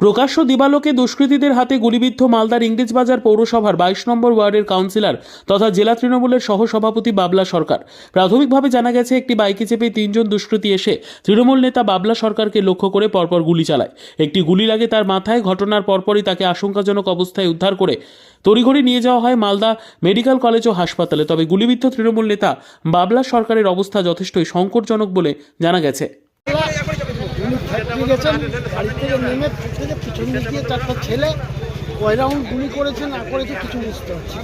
প্রকাশ্য দিবালোকে দুষ্কৃতীদের হাতে গুলিবিদ্ধ মালদার ইংরেজবাজার পৌরসভার বাইশ নম্বর ওয়ার্ডের কাউন্সিলর তথা জেলা তৃণমূলের সহসভাপতি বাবলা সরকার। প্রাথমিকভাবে জানা গেছে, একটি বাইকে চেপে তিনজন দুষ্কৃতী এসে তৃণমূল নেতা বাবলা সরকারকে লক্ষ্য করে পরপর গুলি চালায়। একটি গুলি লাগে তার মাথায়, ঘটনার পরপরই তাকে আশঙ্কাজনক অবস্থায় উদ্ধার করে তড়িঘড়ি নিয়ে যাওয়া হয় মালদা মেডিকেল কলেজ ও হাসপাতালে। তবে গুলিবিদ্ধ তৃণমূল নেতা বাবলা সরকারের অবস্থা যথেষ্টই সংকটজনক বলে জানা গেছে। উনি ফ্যাক্টরি গেছেন গাড়ি থেকে নেমে থেকে পিছন দিয়ে চারটা ছেলে কয় রাউন্ড গুলি করেছে না করেছে কিছু বুঝতে পারছি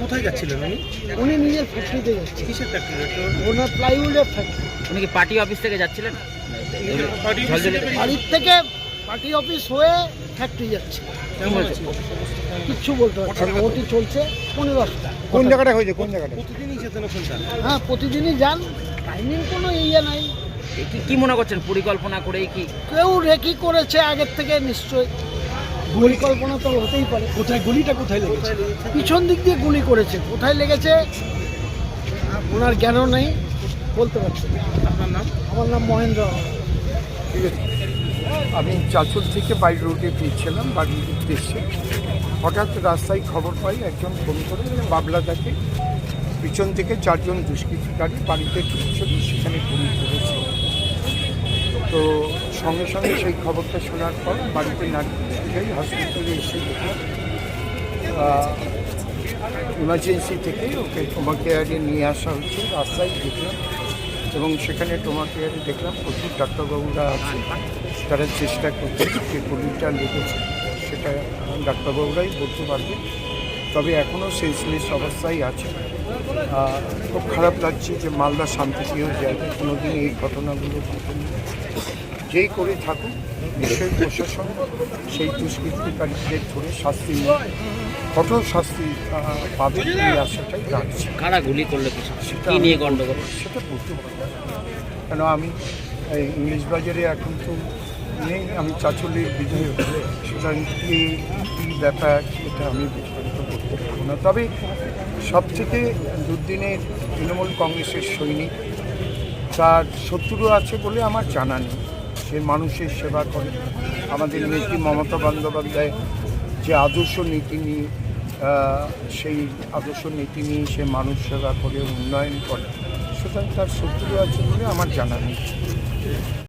কোথায় যাচ্ছিলেন উনি? উনি নিজের ফ্যাক্টরিতে যাচ্ছে কিসের ফ্যাক্টরি ওনার প্লাইউডের ফ্যাক্টরি উনি কি পার্টি অফিস থেকে যাচ্ছিলেন? বাড়ির থেকে পার্টি অফিস হয়ে ফ্যাক্টরি যাচ্ছে। কিচ্ছু বলতে পারছি না। ওটি চলছে পনেরো দশটা। কোন জায়গাটা হয়েছে? কোন জায়গাটা প্রতিদিনই যেতেন হ্যাঁ প্রতিদিনই যান। টাইমিং কোনো ইয়ে নাই। কি কি মনে করছেন? পরিকল্পনা করেই কি? কেউ রেকি করেছে আগের থেকে নিশ্চয়ই। পরিকল্পনা তো হতেই পারে। কোথায় গুলিটা কোথায় লেগেছে? পিছন দিক দিয়ে গুলি করেছে। কোথায় লেগেছে? ওনার জ্ঞানও নেই। বলতে পারছি। আপনার নাম? আমার নাম মহেন্দ্র ঠিক আছে। আমি চাচল থেকে বাইর রোডে ফিরছিলাম বাড়ির উদ্দেশ্যে হঠাৎ রাস্তায় খবর পাই একজন ফোন করে বাবলা তাকে। পিছন থেকে চারজন দুষ্কৃতিকারী বাড়িতে ঢুকছিল সেখানে গুলি করেছে। সঙ্গে সঙ্গে সেই খবরটা শোনার পর বাড়িতে না যাই হসপিটালে এসে দেখলাম। ইমার্জেন্সি থেকে ওকে টোমা কেয়ারে নিয়ে আসা হচ্ছে রাস্তায় দেখলাম। এবং সেখানে টোমা কেয়ারে দেখলাম প্রচুর ডাক্তারবাবুরা আছে, তারা চেষ্টা করছে যে গুলিটা লেগেছে, সেটা ডাক্তারবাবুরাই বলতে পারবে। তবে এখনও সেন্সলেস অবস্থায় আছে। খুব খারাপ লাগছে যে মালদা শান্তিপ্রিয় জায়গা কোনোদিন এই ঘটনাগুলো ঘটেনি। যেই করে থাকুক নিশ্চয়ই প্রশাসন সেই দুষ্কৃতিকারীদের ধরে শাস্তি কঠোর শাস্তি পাবে এই আশাটাই রাখছি। কারা গুলি করল সেটা নিয়ে গন্ডগোল সেটা বলতে পারব কেন আমি এই ইংলিশ বাজারে এখন তো নেই আমি চাচলের বিধায়ক সুতরাং কি কী ব্যাপার সেটা আমি না। তবে সব থেকে দুদিনের তৃণমূল কংগ্রেসের সৈনিক তার শত্রু আছে বলে আমার জানা নেই। সে মানুষের সেবা করে। আমাদের নেত্রী মমতা বন্দ্যোপাধ্যায় যে আদর্শ নীতি নিয়ে সেই আদর্শ নীতি নিয়ে সে মানুষ সেবা করে, উন্নয়ন করে সুতরাং তার শত্রু আছে বলে আমার জানা নেই।